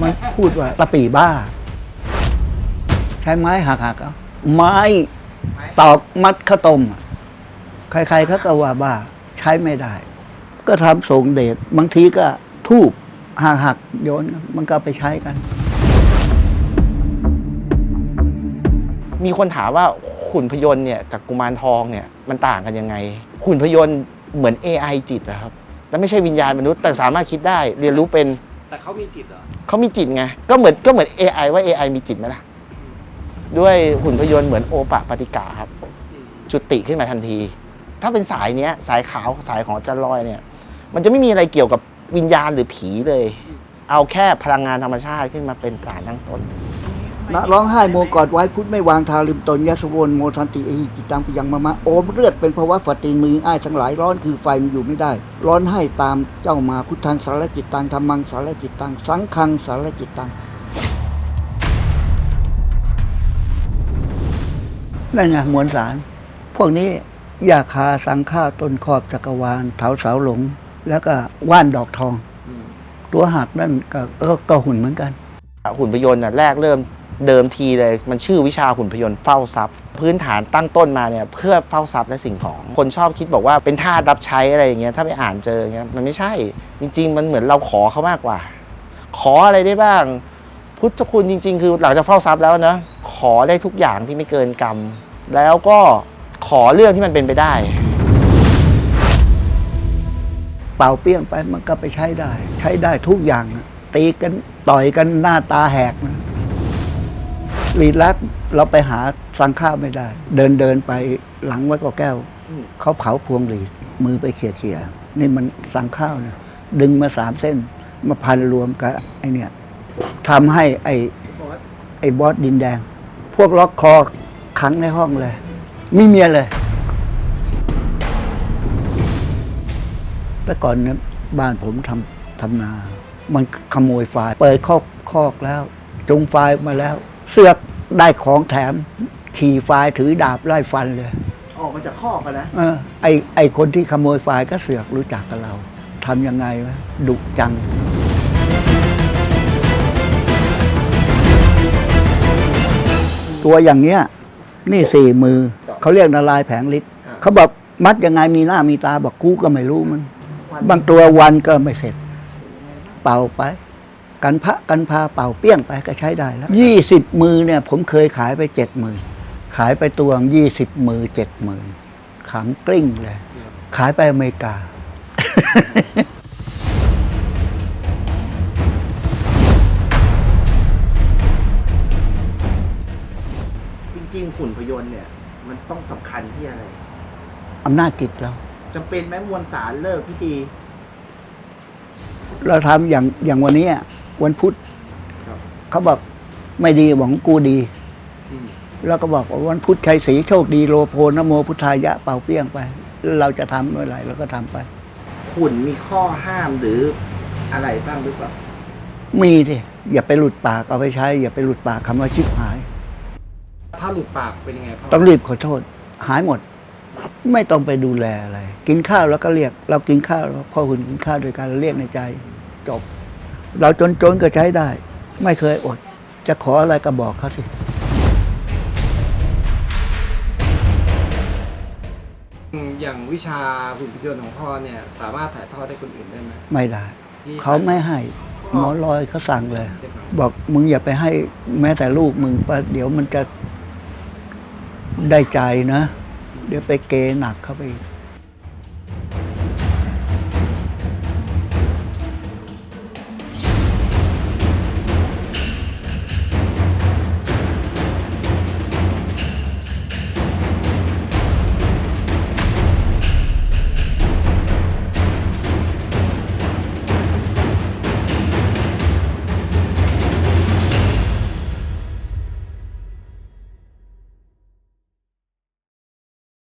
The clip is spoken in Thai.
มันพูดว่าตะปีบ้า ใช้ไม้หักหักๆเอาไม้ตอกมัดข้าวต้มใครๆเขาก็ว่าบ้า ใช้ไม่ได้ ก็ทำส่งเดชบางทีก็ทูบหักหักๆโยนมันก็ไปใช้กัน มีคนถามว่าขุนพยนต์เนี่ยกับกุมารทองเนี่ยมันต่างกันยังไงขุนพยนต์เหมือน AI จิตนะครับแต่ไม่ใช่วิญญาณมนุษย์แต่สามารถคิดได้ เรียนรู้เป็น แต่เขามีจิตเหรอ เขามีจิตไง ก็เหมือนก็เหมือน AI ว่า AI มีจิตไหมล่ะ ด้วยหุ่นพยนต์เหมือนโอปะปฏิกาครับ อืมจุติขึ้นมาทันที ถ้าเป็นสายเนี้ย สายขาวสายของอาจันลอยเนี่ย มันจะไม่มีอะไรเกี่ยวกับวิญญาณหรือผีเลย เอาแค่พลังงานธรรมชาติขึ้นมาเป็นฐานตั้งต้น นะร้องไห้โมกอดไว้พุทธไม่วางทาริมตนยะสวนโมทันติเอหิจิตังปิยังมะมะโอมเลือดเป็นภาวะฟตินมืออ้ายทั้งหลายร้อนคือไฟมันอยู่ไม่ได้ ร้อนให้ตามเจ้ามาพุทธังสารจิตตังธรรมังสารจิตตังสังฆังสารจิตตังนั่นไงมวลสาร พวกนี้ยาคาสังฆาต้นครอบจักรวาลเถาเสาหลง แล้วก็ว่านดอกทอง ตัวหักนั่นก็เออก็หุ่นเหมือนกันหุ่นพยนต์น่ะแรกเริ่ม เดิมทีเลยมันชื่อวิชาหุ่นพยนต์เฝ้าทรัพย์ พื้นฐานตั้งต้นมาเนี่ยเพื่อเฝ้าทรัพย์และสิ่งของ คนชอบคิดบอกว่าเป็นท่ารับใช้อะไรอย่างเงี้ยถ้าไปอ่านเจออย่างเงี้ยมันไม่ใช่ จริง ๆ มันเหมือนเราขอเขามากกว่า ขออะไรได้บ้าง พุทธคุณจริง ๆ คือหลังจากเฝ้าทรัพย์แล้วนะขอได้ทุกอย่างที่ไม่เกินกรรม แล้วก็ขอเรื่องที่มันเป็นไปได้ เป่าเปี้ยงไปมันก็ไปใช้ได้ ใช้ได้ทุกอย่างอะตีกันต่อยกันหน้าตาแหกนะ ลีดลับเราไปหาสังข้าวไม่ได้ เดินเดินไปหลังวัดกอแก้ว เขาเผาพวงหลีดมือไปเขี่ยเขี่ยนี่มันสังข้าวเนี่ยดึงมาสามเส้น มาพันรวมกับไอเนี่ยทำให้ไอไอบอสดินแดง พวกล็อกคอขังในห้องเลย ไม่เมียเลย แต่ก่อนเนี่ยบ้านผมทำทำนา มันขโมยไฟเปิดคอกคอกแล้วจุงไฟมาแล้ว เสือกได้ของแถม ขี่ไฟล์ถือดาบไล่ฟันเลย ออกมาจากข้อกันนะเออไอไอคนที่ขโมยไฟล์ก็เสือกรู้จักกับเราทำยังไงวะดุจัง ตัวอย่างเนี้ย นี่สี่มือ เขาเรียกนารายณ์แผงฤทธิ์เขาบอกมัดยังไงมีหน้ามีตาบอกกูก็ไม่รู้มัน บางตัววันก็ไม่เสร็จ เป่าไป กันพระกันพาเป่าเปี้ยงไปก็ใช้ได้แล้วยี่สิบมือเนี่ยผมเคยขายไปเจ็ดหมื่นขายไปตัวยี่สิบมือเจ็ดหมื่นขำกลิ้งเลย ขายไปอเมริกา จริง ๆ หุ่นพยนต์เนี่ย มันต้องสำคัญที่อะไรอำนาจจิตเรา จำเป็นไหมมวลสารเลิกพิธี เราทำอย่างอย่างวันนี้อะ วันพุธครับ เขาบอกไม่ดีบอกของกูดีแล้วก็บอกว่าวันพุธชัยศรีโชคดีโลโพนโมพุทธายะเป่าเปี้ยงไป เราจะทำเมื่อไหร่เราก็ทำไปหุ่นมีข้อห้ามหรืออะไรบ้างหรือเปล่า มีดิอย่าไปหลุดปากเอาไปใช้ อย่าไปหลุดปากคำว่าชิบหาย ถ้าหลุดปากเป็นยังไงพ่อต้องรีบขอโทษ หายหมด ไม่ต้องไปดูแลอะไร กินข้าวแล้วก็เรียก เรากินข้าวแล้วพ่อคุณกินข้าวโดยการเรียกในใจ จบ เราจนๆก็ใช้ได้ ไม่เคยอด จะขออะไรก็บอกเขาสิอืมอย่างวิชาหุ่นพยนต์ของพ่อเนี่ย สามารถถ่ายทอดให้คนอื่นได้ไหมไม่ได้ที่เขาไม่ให้หมอลอยเขาสั่งเลยได้ครับบอกมึงอย่าไปให้แม้แต่ลูกมึงปะเดี๋ยวมันจะได้ใจนะ เดี๋ยวไปเกหนักเข้าไปอีก